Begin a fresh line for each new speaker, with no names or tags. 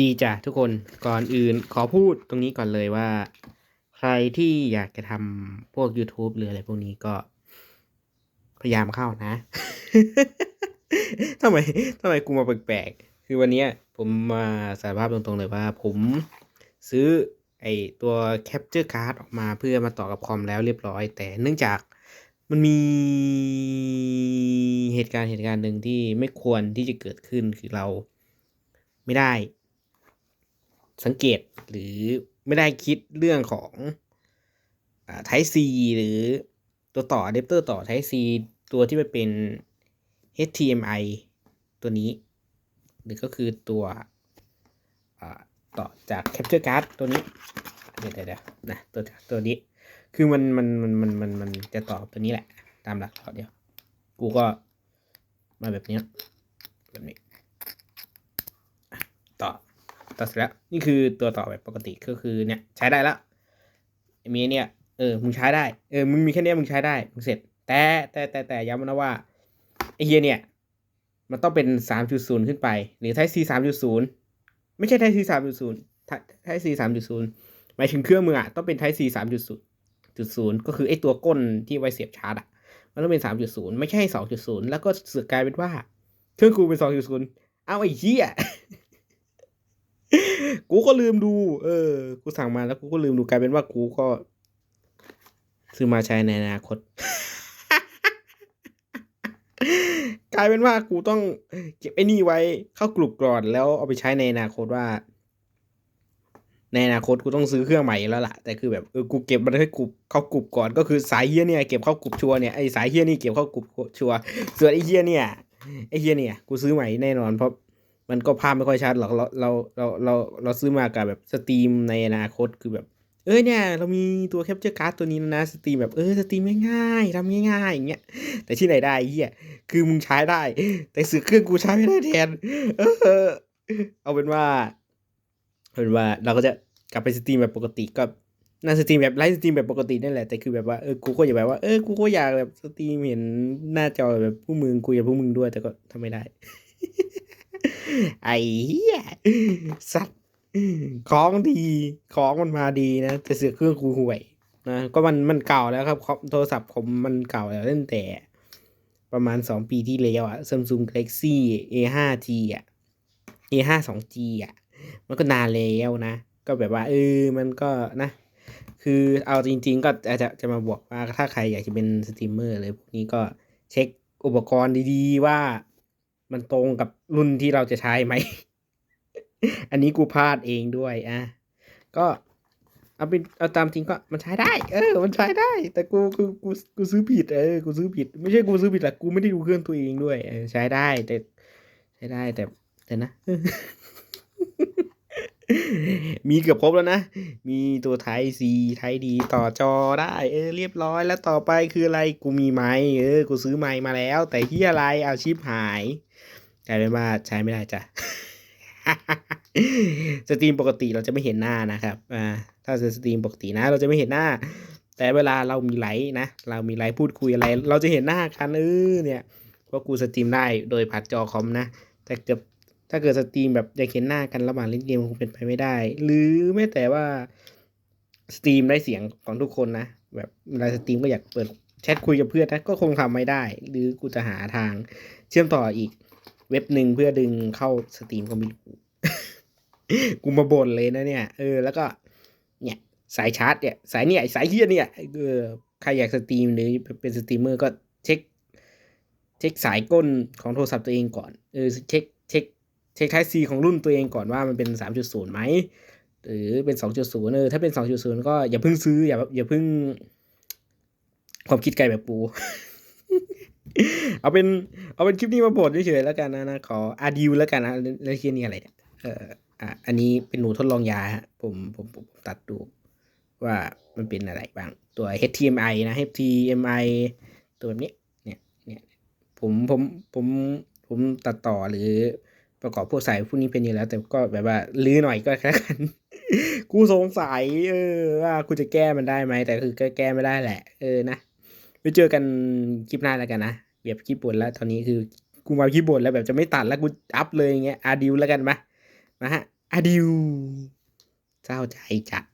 ดีจ้ะทุกคนก่อนอื่นขอพูดตรงนี้ก่อนเลยว่า ใครที่อยากจะทำพวก YouTube หรืออะไรพวกนี้ก็ พยายามเข้านะทำไมทำไมกูมาแปลกๆ คือวันนี้ผมมาสารภาพตรงๆเลยว่า ผมซื้อไอตัว Capture Card ออกมาเพื่อมาต่อกับคอมแล้วเรียบร้อย แต่เนื่องจากมันมีเหตุการณ์เหตุการณ์หนึ่งที่ไม่ควรที่จะเกิดขึ้นคือเราไม่ได้ สังเกตหรือไม่ได้คิดเรื่องของไทซีหรือตัวต่ออะแดปเตอร์ต่อไทซีตัวที่มันเป็น HDMI ตัวนี้ หรือก็คือตัวอ่าต่อจาก Capture Card ตัวนี้ เดี๋ยวเดี๋ยวนะตัวตัวนี้ คือมันมันมันมันมันมันจะต่อตัวนี้แหละ ตามหลักเขาเดียว กูก็มาแบบเนี้ยแบบนี้ต่อ ต่อเสร็จแล้ว นี่คือตัวต่อแบบปกติก็คือเนี่ยใช้ได้แล้วมีเนี่ยเออมึงใช้ได้เออมึงมีแค่เนี้ยมึงใช้ได้มึงเสร็จ แต่แต่แต่แต่ย้ำนะว่าไอเฮียเนี่ย มันต้องเป็นสามจุดศูนย์ขึ้นไป หรือไทซีสามจุดศูนย์ไม่ใช่ไทซีสามจุดศูนย์ไทซีสามจุดศูนย์หมายถึงเครื่องมืออะต้องเป็นไทซีสามจุดศูนย์จุดศูนย์ก็คือไอตัวก้นที่ไว้เสียบชาร์จอะมันต้องเป็นสามจุดศูนย์ไม่ใช่สองจุดศูนย์แล้วก็เสือกกลายเป็นว่า เครื่องกูเป็นสองจุดศูนย์เอาไอ้เหี้ย กูก็ลืมดู เออ กูสั่งมาแล้วกูก็ลืมดูกลายเป็นว่ากูก็ ซื้อมาใช้ในอนาคต กลายเป็นว่ากูต้องเก็บไอ้นี่ไว้เข้ากลุ่มก่อนแล้วเอาไปใช้ในอนาคตว่า ในอนาคตกูต้องซื้อเครื่องใหม่แล้วล่ะ แต่คือแบบเออกูเก็บมันให้กลุ่มเข้ากลุ่มก่อนก็คือสายเฮียเนี่ยเก็บเข้ากลุ่มชัวเนี่ยไอสายเฮียนี่เก็บเข้ากลุ่มชัวส่วนไอเฮียเนี่ยไอเฮียเนี่ย กูซื้อใหม่แน่นอนเพราะ มันก็ภาพไม่ค่อยชัดหรอกเราเราเราเราเราซื้อมากับแบบสตรีมในอนาคตคือแบบ เอ้ยเนี่ย เรามีตัวแคปเจอร์การ์ดตัวนี้นะสตรีมแบบเออสตรีมง่ายๆทำง่ายๆอย่างเงี้ยแต่ที่ไหนได้เฮียคือมึงใช้ได้ แต่สื่อเครื่องกูใช้ไม่ได้แทน เออ เอาเป็นว่าเอาเป็นว่าเราก็จะกลับไปสตรีมแบบปกติก็น่าสตรีมแบบไลฟ์สตรีมแบบปกตินั่นแหละแต่คือแบบว่าเออกูก็อยากแบบว่าเออกูก็อยากแบบสตรีมเห็นหน้าจอแบบผู้มึงคุยกับผู้มึงด้วย แต่ก็ทำไม่ได้ ไอ้เหี้ยสัตว์ของดีของมันมาดีนะแต่เสือเครื่องกูห่วยนะก็มันมันเก่าแล้วครับโทรศัพท์ผมมันเก่าแล้วตั้งแต่ ประมาณสองปีที่แล้วอะ Samsung Galaxy A5G อะ A5 2G อะมันก็นานแล้วนะ ก็แบบว่าเออมันก็นะ คือเอาจริง ๆ ก็จะจะจะมาบอกว่าถ้าใครอยากจะเป็นสตรีมเมอร์เลยพวกนี้ก็เช็คอุปกรณ์ดีๆว่า มันตรงกับรุ่นที่เราจะใช้ไหม อันนี้กูพลาดเองด้วยอะก็เอาเป็นเอาตามจริงก็มันใช้ได้ เออ มันใช้ได้ แต่กูกูกูกูซื้อผิดเออกูซื้อผิด ไม่ใช่กูซื้อผิดหรอกกูไม่ได้ดูเครื่องตัวเองด้วยเออใช้ได้แต่ ใช้ได้แต่แต่นะ มีเกือบครบแล้วนะ มีตัวไทยซีไทยดีต่อจอได้ เออ เรียบร้อยแล้วต่อไปคืออะไรกูมีไม้เออ กูซื้อไม้มาแล้ว แต่ที่อะไรเอาชิปหาย กลายเป็นว่าใช้ไม่ได้จ้ะสตรีมปกติเราจะไม่เห็นหน้านะครับอ่าถ้าสตรีมปกตินะ เราจะไม่เห็นหน้า แต่เวลาเรามีไลฟ์นะ เรามีไลฟ์พูดคุยอะไร เราจะเห็นหน้ากันเออเนี่ยเพราะกูสตรีมได้โดยผ่านจอคอมนะ แต่จะถ้าเกิดสตรีมแบบอยากเห็นหน้ากันระหว่างเล่นเกมคงเป็นไปไม่ได้ หรือแม้แต่ว่าสตรีมได้เสียงของทุกคนนะ แบบเวลาสตรีมก็อยากเปิดแชทคุยกับเพื่อนนะก็คงทำไม่ได้ หรือกูจะหาทางเชื่อมต่ออีก เว็บหนึ่งเพื่อดึงเข้าสตรีมก็ไม่รู้กูมาบ่นเลยนะเนี่ย เออ แล้วก็ เนี่ยสายชาร์จเนี่ย สายเนี่ยสายเฮียเนี่ยเออใครอยากสตรีมหรือเป็นสตรีมเมอร์ก็เช็ค เช็คสายก้นของโทรศัพท์ตัวเองก่อน เออเช็คเช็คเช็คไทซีของรุ่นตัวเองก่อนว่ามันเป็นสามจุดศูนย์ไหมหรือเป็นสองจุดศูนย์เออถ้าเป็นสองจุดศูนย์ก็อย่าเพิ่งซื้ออย่าอย่าเพิ่งความคิดไกลแบบปู เอาเป็นเอาเป็นคลิปนี้มาบ่นเฉยๆแล้วกันนะนะขออาดิวแล้วกันนะแล้วที่นี่อะไรเนี่ยเอออะอันนี้เป็นหนูทดลองยาฮะผมผมผมตัดดูว่ามันเป็นอะไรบ้าง ตัว HTMI นะ HTMI ตัวแบบนี้เนี่ยเนี่ยผมผมผมผมตัดต่อหรือประกอบพวกสายพวกนี้เป็นอยู่แล้ว แต่ก็แบบว่าลื้อหน่อยก็แล้วกันกูสงสัยเออว่ากูจะแก้มันได้ไหมแต่คือก็แก้ไม่ได้แหละ เออนะไปเจอกันคลิปหน้าแล้วกันนะ แบบคีย์บนแล้ว ตอนนี้คือกูมาคีย์บนแล้วแบบจะไม่ตัดแล้วกูอัพเลยอย่างเงี้ยอาดิวแล้วกันมามาฮะอาดิวเศร้าใจจัด